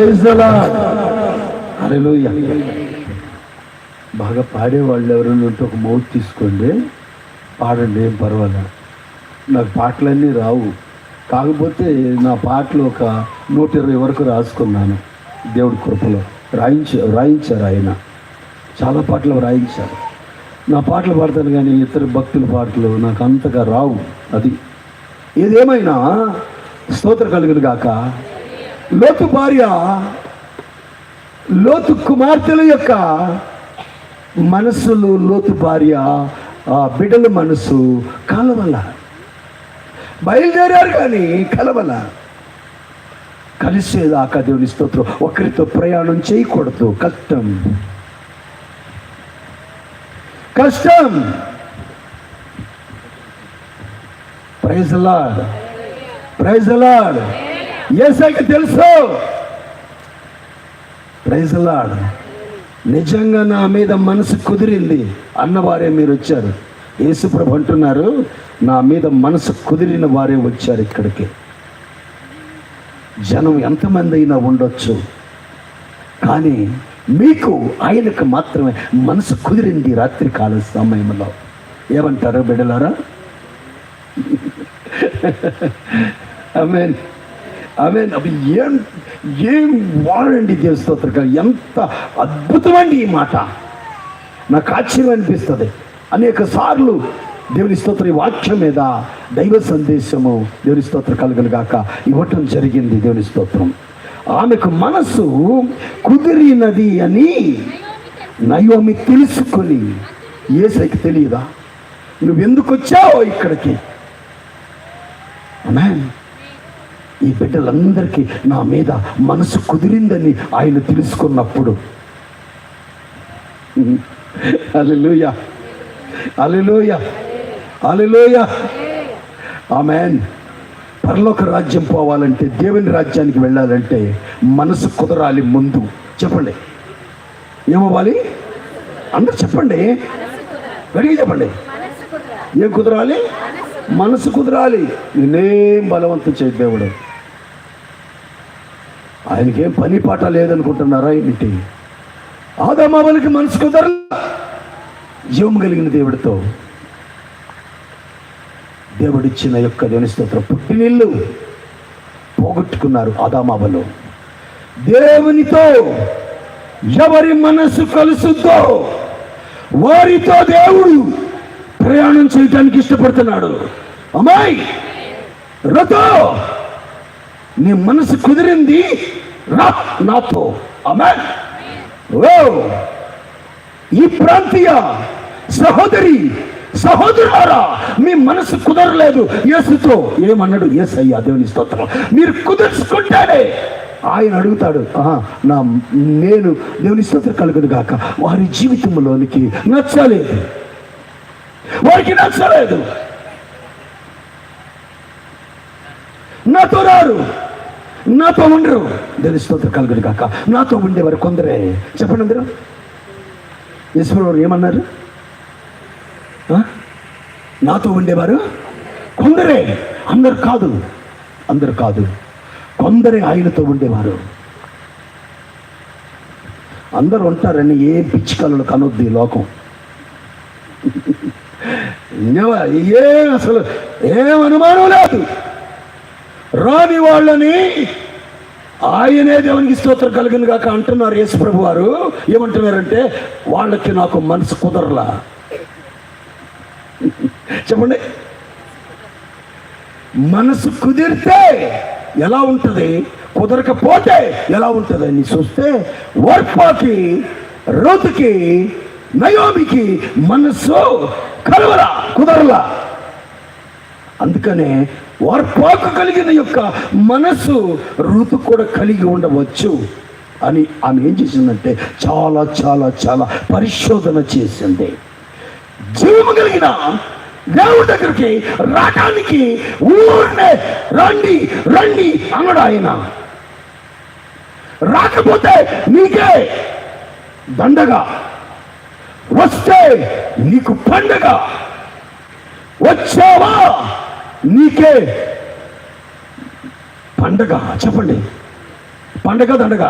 Praise బాగా పాడేవాళ్ళు ఎవరైనా ఉంటే ఒక మౌత్ తీసుకోండి. పాడండి ఏం పర్వాలేదు. నాకు పాటలన్నీ రావు. కాకపోతే నా పాటలు ఒక నూట ఇరవై వరకు రాసుకున్నాను. దేవుడి కృపలో. రాయించ రాయించారు ఆయన. చాలా పాటలు రాయించారు. నా పాటలు పాడతాను కానీ ఇతర భక్తుల పాటలు నాకు అంతగా రావు. అది ఏదేమైనా స్తోత్ర కలిగిన కాక లోతు భార్య లోతు కుమార్తెల యొక్క మనస్సులు లోతు భార్య ఆ బిడ్డల మనసు కలవల. బయలుదేరారు కానీ కలవల. కలిసేదాకా దేవుని స్తోత్రం ఒకరితో ప్రయాణం చేయకూడదు కష్టం. కష్టం. ప్రైజ్ లాడ్ ప్రైజ్ లాడ్ ఏసైకి తెలుసు. ప్రైజ్ లాడ్ నిజంగా నా మీద మనసు కుదిరింది అన్నవారే మీరు వచ్చారు. యేసుప్రభు అంటున్నారు నా మీద మనసు కుదిరిన వారే వచ్చారు ఇక్కడికి. జనం ఎంతమంది అయినా ఉండొచ్చు. కానీ మీకు ఆయనకు మాత్రమే మనసు కుదిరింది రాత్రి కాల సమయంలో. ఏమంటారు బిడ్డలారా? Mean amen. అవి ఏం ఏం వాడండి దేవస్తోత్ర ఎంత అద్భుతమండి ఈ మాట. నాకు ఆశ్చర్యం అనిపిస్తుంది. అనేక సార్లు దేవుని స్తోత్ర ఈ వాక్యం మీద దైవ సందేశము దేవుని స్తోత్ర కలగలుగాక ఇవ్వటం జరిగింది దేవుని స్తోత్రం. ఆమెకు మనసు కుదిరినది అని నయోమి తెలుసుకొని ఏసైకి తెలియదా? నువ్వెందుకు వచ్చావో ఇక్కడికి? ఆమేన్. ఈ బిడ్డలందరికీ నా మీద మనసు కుదిరిందని ఆయన తెలుసుకున్నప్పుడు. Alleluia alleluia alleluia amen. పరలోక రాజ్యం పోవాలంటే దేవుని రాజ్యానికి వెళ్ళాలంటే మనసు కుదరాలి ముందు. చెప్పండి. ఏమవ్వాలి? అందరు చెప్పండి. గడిగి చెప్పండి. ఏం కుదరాలి? మనసు కుదరాలి. నేనేం బలవంతం చేయదు దేవుడు. ఆయనకేం పని పాట లేదనుకుంటున్నారా ఏంటి? ఆదామావలకి మనసు కుదర జీవం కలిగిన దేవుడితో దేవుడిచ్చిన యొక్క దేవుని స్తోత్రం పుట్టినిల్లు పోగొట్టుకున్నారు ఆదామాబలు దేవునితో ఎవరి మనసు కలుసుతో వారితో దేవుడు ప్రయాణం చేయడానికి ఇష్టపడుతున్నాడు. అమ్మాయి రతో నీ మనసు కుదిరింది. నాతో అమ్మాయి ఓ ఈ ప్రాంతీయ సహోదరి సహోదరులారా మీ మనసు కుదరలేదు. యేసుతో ఏమన్నాడు? ఎస్ అయ్యా దేవుని స్తోత్రం. మీరు కుదుర్చుకుంటాడే ఆయన అడుగుతాడు నా నేను దేవుని స్తోత్రం కలగదు గాక. వారి జీవితంలోనికి నచ్చలేదు. వారికి నచ్చలేదు. నాతో రారు. నాతో ఉండరు దేని స్తోత్ర కలుగుడు కాక నాతో ఉండేవారు కొందరే. చెప్పండి అందరూ. ఈశ్వరు ఏమన్నారు? నాతో ఉండేవారు కొందరే. అందరు కాదు. అందరు కాదు. కొందరే ఆయనతో ఉండేవారు. అందరు ఉంటారని ఏ పిచ్చి కనొద్ది లోకం. ఏ అసలు ఏం అనుమానం లేదు. రాని వాళ్ళని ఆయనే దేవునికి స్తోత్రం కలిగింది కాక అంటున్నారు యేసుప్రభు వారు. ఏమంటున్నారంటే వాళ్ళకి నాకు మనసు కుదరలా. చెప్పండి. మనసు కుదిరితే ఎలా ఉంటుంది? కుదరకపోతే ఎలా ఉంటుంది అని చూస్తే వర్పాకి రోతుకి నయోమికి మనసు కలవరా కుదరలా. అందుకనే వార్పాకు కలిగిన యొక్క మనసు ఋతు కూడా కలిగి ఉండవచ్చు అని ఆమె ఏం చేసిందంటే చాలా చాలా చాలా పరిశోధన చేసింది. జీవము కలిగిన దేవుడి దగ్గరికి రావడానికి ఊరినే రండి రండి అన్నాడు ఆయన. రాకపోతే నీకే దండగా వస్తే నీకు పండగ వచ్చావా? నీకే పండగ చెప్పండి. పండగ దండగ.